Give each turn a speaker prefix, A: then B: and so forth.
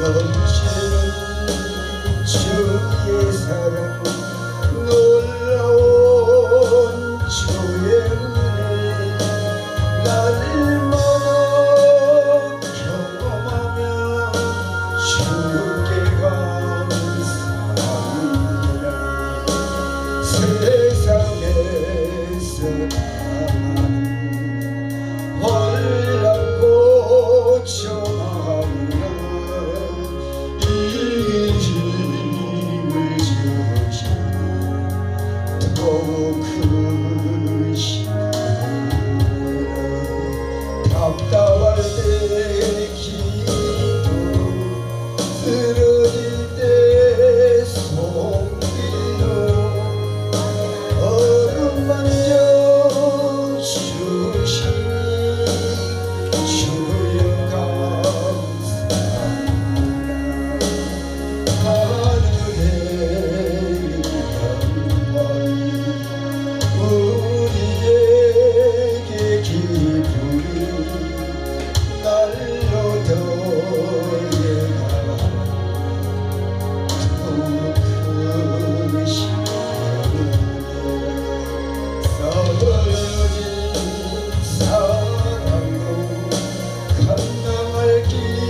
A: 넘치는 주의 사랑 놀라운 주의 은혜 날마다 경험하며 주께 감사합니다 세상에서 낭낭할 길.